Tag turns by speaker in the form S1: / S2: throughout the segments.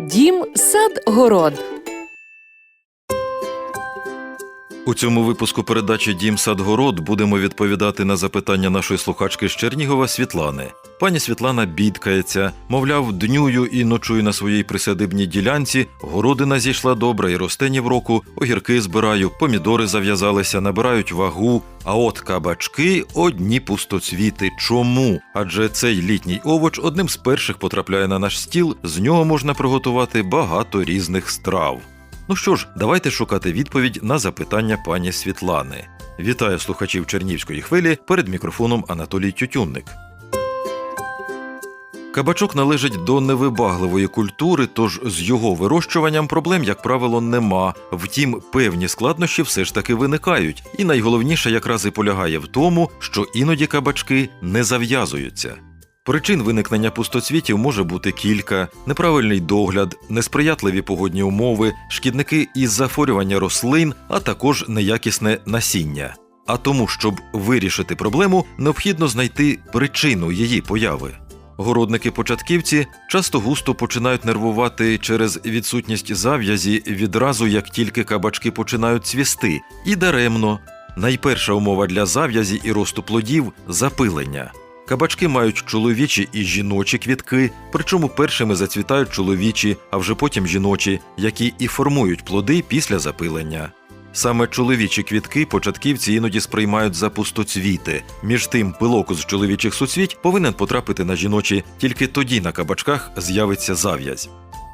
S1: Дім, сад, город.
S2: У цьому випуску передачі Дім Садгород будемо відповідати на запитання нашої слухачки з Чернігова Світлани. Пані Світлана бідкається, мовляв, днюю і ночую на своїй присадибній ділянці, городина зійшла добре і росте ні в року, огірки збираю, помідори зав'язалися, набирають вагу. А от кабачки одні пустоцвіти. Чому? Адже цей літній овоч одним з перших потрапляє на наш стіл, з нього можна приготувати багато різних страв. Ну що ж, давайте шукати відповідь на запитання пані Світлани. Вітаю слухачів Чернівської хвилі перед мікрофоном Анатолій Тютюнник. Кабачок належить до невибагливої культури, тож з його вирощуванням проблем, як правило, нема. Втім, певні складнощі все ж таки виникають, і найголовніше якраз і полягає в тому, що іноді кабачки не зав'язуються. Причин виникнення пустоцвітів може бути кілька: неправильний догляд, несприятливі погодні умови, шкідники із захворювання рослин, а також неякісне насіння. А тому, щоб вирішити проблему, необхідно знайти причину її появи. Городники-початківці часто густо починають нервувати через відсутність зав'язі відразу, як тільки кабачки починають цвісти, і даремно. Найперша умова для зав'язі і росту плодів запилення. Кабачки мають чоловічі і жіночі квітки, причому першими зацвітають чоловічі, а вже потім жіночі, які і формують плоди після запилення. Саме чоловічі квітки початківці іноді сприймають за пустоцвіти. Між тим, пилок з чоловічих суцвіть повинен потрапити на жіночі, тільки тоді на кабачках з'явиться зав'язь.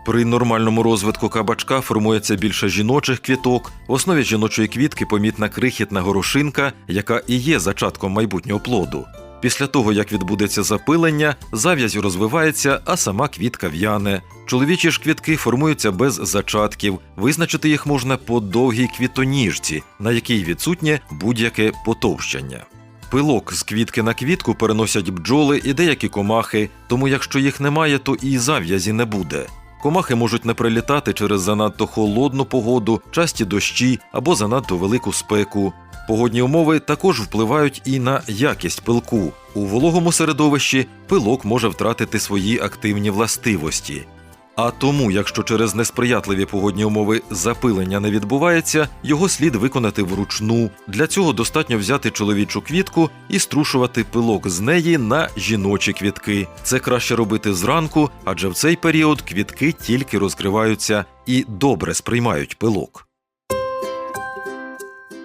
S2: При нормальному розвитку кабачка формується більше жіночих квіток. В основі жіночої квітки помітна крихітна горошинка, яка і є зачатком майбутнього плоду. Після того, як відбудеться запилення, зав'язь розвивається, а сама квітка в'яне. Чоловічі ж квітки формуються без зачатків. Визначити їх можна по довгій квітоніжці, на якій відсутнє будь-яке потовщення. Пилок з квітки на квітку переносять бджоли і деякі комахи, тому якщо їх немає, то і зав'язі не буде. Комахи можуть не прилітати через занадто холодну погоду, часті дощі або занадто велику спеку. Погодні умови також впливають і на якість пилку. У вологому середовищі пилок може втратити свої активні властивості. А тому, якщо через несприятливі погодні умови запилення не відбувається, його слід виконати вручну. Для цього достатньо взяти чоловічу квітку і струшувати пилок з неї на жіночі квітки. Це краще робити зранку, адже в цей період квітки тільки розкриваються і добре сприймають пилок.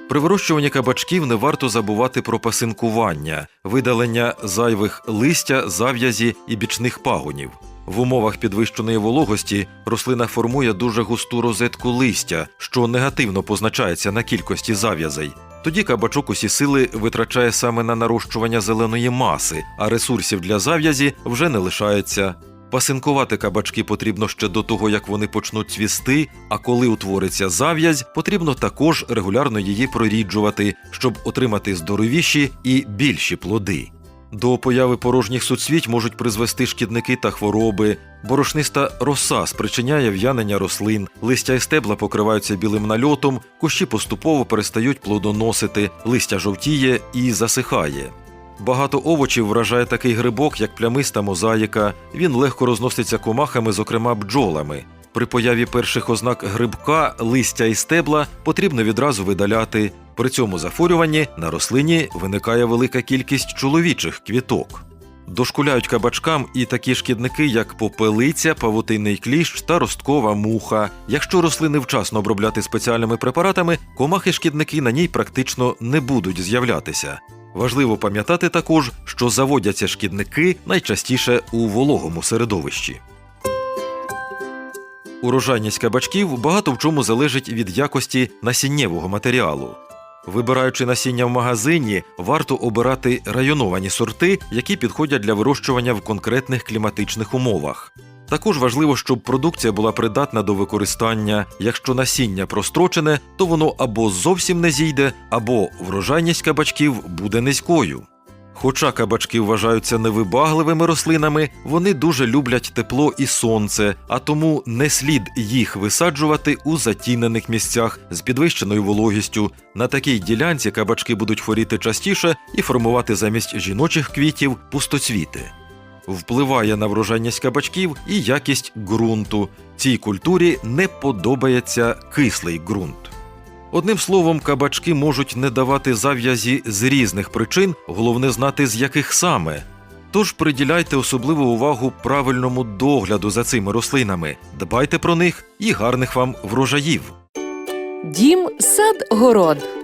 S2: При вирощуванні кабачків не варто забувати про пасинкування, видалення зайвих листя, зав'язі і бічних пагонів. В умовах підвищеної вологості рослина формує дуже густу розетку листя, що негативно позначається на кількості зав'язей. Тоді кабачок усі сили витрачає саме на нарощування зеленої маси, а ресурсів для зав'язі вже не лишається. Пасинкувати кабачки потрібно ще до того, як вони почнуть цвісти, а коли утвориться зав'язь, потрібно також регулярно її проріджувати, щоб отримати здоровіші і більші плоди. До появи порожніх суцвіть можуть призвести шкідники та хвороби. Борошниста роса спричиняє в'янення рослин, листя і стебла покриваються білим нальотом, кущі поступово перестають плодоносити, листя жовтіє і засихає. Багато овочів вражає такий грибок, як плямиста мозаїка. Він легко розноситься комахами, зокрема бджолами. При появі перших ознак грибка, листя і стебла потрібно відразу видаляти. При цьому захворюванні на рослині виникає велика кількість чоловічих квіток. Дошкуляють кабачкам і такі шкідники, як попелиця, павутинний кліщ та росткова муха. Якщо рослини вчасно обробляти спеціальними препаратами, комахи-шкідники на ній практично не будуть з'являтися. Важливо пам'ятати також, що заводяться шкідники найчастіше у вологому середовищі. Урожайність кабачків багато в чому залежить від якості насіннєвого матеріалу. Вибираючи насіння в магазині, варто обирати районовані сорти, які підходять для вирощування в конкретних кліматичних умовах. Також важливо, щоб продукція була придатна до використання. Якщо насіння прострочене, то воно або зовсім не зійде, або врожайність кабачків буде низькою. Хоча кабачки вважаються невибагливими рослинами, вони дуже люблять тепло і сонце, а тому не слід їх висаджувати у затінених місцях з підвищеною вологістю. На такій ділянці кабачки будуть хворіти частіше і формувати замість жіночих квітів пустоцвіти. Впливає на врожайність кабачків і якість ґрунту. Цій культурі не подобається кислий ґрунт. Одним словом, кабачки можуть не давати зав'язі з різних причин, головне знати з яких саме. Тож приділяйте особливу увагу правильному догляду за цими рослинами, дбайте про них і гарних вам врожаїв.
S1: Дім, сад, город.